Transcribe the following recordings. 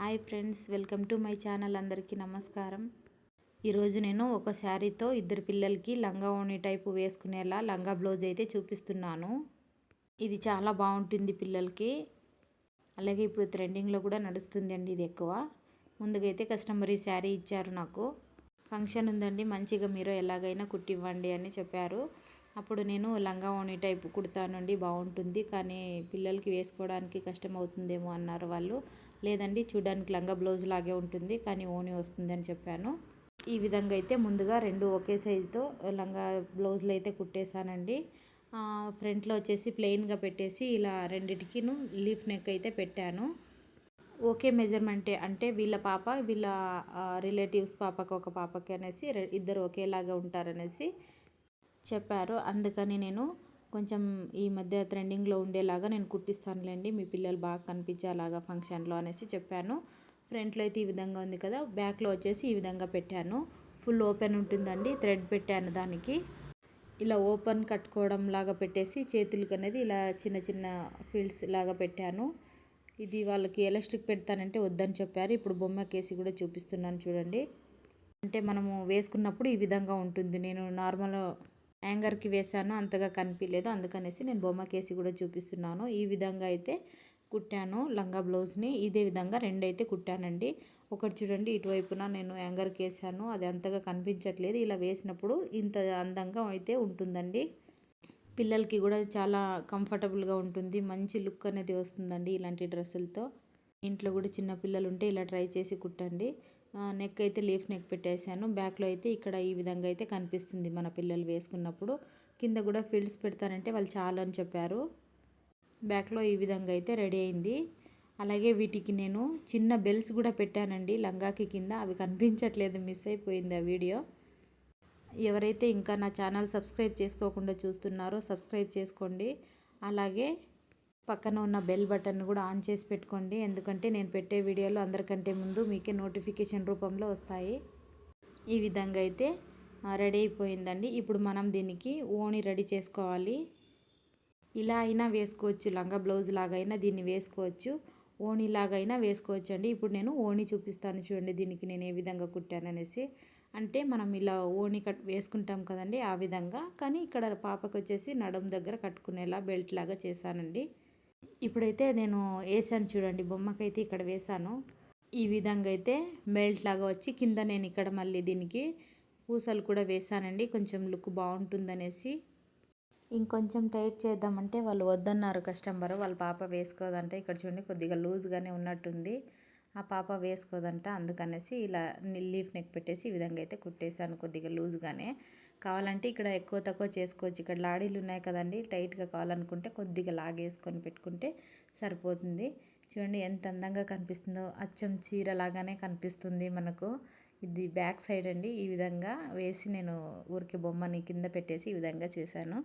Hi friends welcome to my channel అందరికీ నమస్కారం. ఈరోజు నేను ఒక శారీతో ఇద్దరు పిల్లలకి లంగా ఓణి టైపు వేసుకునేలా లంగా బ్లౌజ్ అయితే చూపిస్తున్నాను. ఇది చాలా బాగుంటుంది పిల్లలకి. అలాగే ఇప్పుడు ట్రెండింగ్లో కూడా నడుస్తుంది అండి ఇది ఎక్కువ. ముందుగా అయితే కస్టమర్ ఈ శారీ ఇచ్చారు నాకు. ఫంక్షన్ ఉందండి మంచిగా మీరు ఎలాగైనా కుట్టివ్వండి అని చెప్పారు. అప్పుడు నేను లంగా ఓణి టైపు కుడతానండి బాగుంటుంది. కానీ పిల్లలకి వేసుకోవడానికి కష్టం అవుతుందేమో అన్నారు వాళ్ళు. లేదండి చూడడానికి లంగా బ్లౌజ్ లాగే ఉంటుంది కానీ ఓణి వస్తుంది అని చెప్పాను. ఈ విధంగా అయితే ముందుగా రెండు ఒకే సైజుతో లంగా బ్లౌజులు అయితే కుట్టేశానండి. ఫ్రంట్లో వచ్చేసి ప్లెయిన్గా పెట్టేసి ఇలా రెండిటికిను లీఫ్ నెక్ అయితే పెట్టాను. ఓకే మెజర్మెంటే అంటే వీళ్ళ పాప వీళ్ళ రిలేటివ్స్ పాపకు ఒక పాపకి అనేసి ఇద్దరు ఒకేలాగా ఉంటారనేసి చెప్పారు. అందుకని నేను కొంచెం ఈ మధ్య ట్రెండింగ్లో ఉండేలాగా నేను కుట్టిస్తానులేండి మీ పిల్లలు బాగా కనిపించేలాగా ఫంక్షన్లో అనేసి చెప్పాను. ఫ్రంట్లో అయితే ఈ విధంగా ఉంది కదా బ్యాక్లో వచ్చేసి ఈ విధంగా పెట్టాను. ఫుల్ ఓపెన్ ఉంటుందండి థ్రెడ్ పెట్టాను దానికి. ఇలా ఓపెన్ కట్టుకోవడం లాగా పెట్టేసి చేతులకి అనేది ఇలా చిన్న చిన్న ఫీల్డ్స్ లాగా పెట్టాను. ఇది వాళ్ళకి ఎలాస్టిక్ పెడతానంటే వద్దని చెప్పారు. ఇప్పుడు బొమ్మ కేసి కూడా చూపిస్తున్నాను చూడండి. అంటే మనము వేసుకున్నప్పుడు ఈ విధంగా ఉంటుంది. నేను నార్మల్ యాంగర్కి వేసాను అంతగా కనిపించలేదు అందుకనేసి నేను బొమ్మకేసి కూడా చూపిస్తున్నాను. ఈ విధంగా అయితే కుట్టాను లంగా బ్లౌజ్ని. ఇదే విధంగా రెండు అయితే కుట్టానండి. ఒకటి చూడండి ఇటువైపున నేను యాంగర్కి వేసాను అది అంతగా కనిపించట్లేదు. ఇలా వేసినప్పుడు ఇంత అందంగా అయితే ఉంటుందండి. పిల్లలకి కూడా చాలా కంఫర్టబుల్గా ఉంటుంది. మంచి లుక్ అనేది వస్తుందండి ఇలాంటి డ్రెస్సులతో. ఇంట్లో కూడా చిన్న పిల్లలు ఉంటే ఇలా ట్రై చేసి కుట్టండి. నెక్ అయితే లీఫ్ నెక్ పెట్టేశాను. బ్యాక్లో అయితే ఇక్కడ ఈ విధంగా అయితే కనిపిస్తుంది మన పిల్లలు వేసుకున్నప్పుడు. కింద కూడా ఫిల్డ్స్ పెడతానంటే వాళ్ళు చాలా అని చెప్పారు. బ్యాక్లో ఈ విధంగా అయితే రెడీ అయింది. అలాగే వీటికి నేను చిన్న బెల్స్ కూడా పెట్టానండి. లంగాకి కింద అవి కనిపించట్లేదు మిస్ అయిపోయింది ఆ వీడియో ఎవరైతే ఇంకా నా ఛానల్ సబ్స్క్రైబ్ చేసుకోకుండా చూస్తున్నారో సబ్స్క్రైబ్ చేసుకోండి. అలాగే పక్కన ఉన్న బెల్ బటన్ కూడా ఆన్ చేసి పెట్టుకోండి. ఎందుకంటే నేను పెట్టే వీడియోలు అందరికంటే ముందు మీకే నోటిఫికేషన్ రూపంలో వస్తాయి. ఈ విధంగా అయితే రెడీ అయిపోయిందండి. ఇప్పుడు మనం దీనికి ఓణి రెడీ చేసుకోవాలి. ఇలా అయినా వేసుకోవచ్చు. లంగా బ్లౌజ్ లాగైనా దీన్ని వేసుకోవచ్చు. ఓణి లాగైనా వేసుకోవచ్చు అండి ఇప్పుడు నేను ఓణి చూపిస్తాను చూడండి దీనికి నేను ఏ విధంగా కుట్టాననేసి అంటే మనం ఇలా ఓణి కట్ వేసుకుంటాం కదండి ఆ విధంగా. కానీ ఇక్కడ పాపకు వచ్చేసి నడుం దగ్గర కట్టుకునేలా బెల్ట్ లాగా చేశానండి. ఇప్పుడైతే నేను వేసాను చూడండి బొమ్మకైతే ఇక్కడ వేసాను ఈ విధంగా అయితే బెల్ట్ లాగా వచ్చి కింద నేను ఇక్కడ మళ్ళీ దీనికి పూసలు కూడా వేసానండి కొంచెం లుక్ బాగుంటుందనేసి. ఇంకొంచెం టైట్ చేద్దామంటే వాళ్ళు వద్దన్నారు కస్టమర్ వాళ్ళ పాప వేసుకోదంటే. ఇక్కడ చూడండి కొద్దిగా లూజ్గానే ఉన్నట్టుంది. ఆ పాప వేసుకోదంట అందుకనేసి ఇలా లీఫ్ నెక్ పెట్టేసి ఈ విధంగా అయితే కుట్టేశాను కొద్దిగా లూజ్గానే. కావాలంటే ఇక్కడ ఎక్కువ తక్కువ చేసుకోవచ్చు. ఇక్కడ లాడీలు ఉన్నాయి కదండి టైట్గా కావాలనుకుంటే కొద్దిగా లాగేసుకొని పెట్టుకుంటే సరిపోతుంది. చూడండి ఎంత అందంగా కనిపిస్తుందో అచ్చం చీర లాగానే కనిపిస్తుంది మనకు. ఇది బ్యాక్ సైడ్ అండి ఈ విధంగా వేసి నేను ఊరికి బొమ్మని కింద పెట్టేసి ఈ విధంగా చేశాను.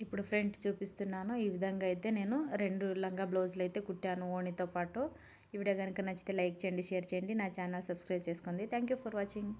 ఇప్పుడు ఫ్రంట్ చూపిస్తున్నాను ఈ విధంగా అయితే నేను రెండు లంగా బ్లౌజులు అయితే కుట్టాను ఓణితో పాటు. ఈ వీడియో కనుక నచ్చితే లైక్ చేయండి షేర్ చేయండి. నా ఛానల్ సబ్స్క్రైబ్ చేసుకోండి. Thank for watching.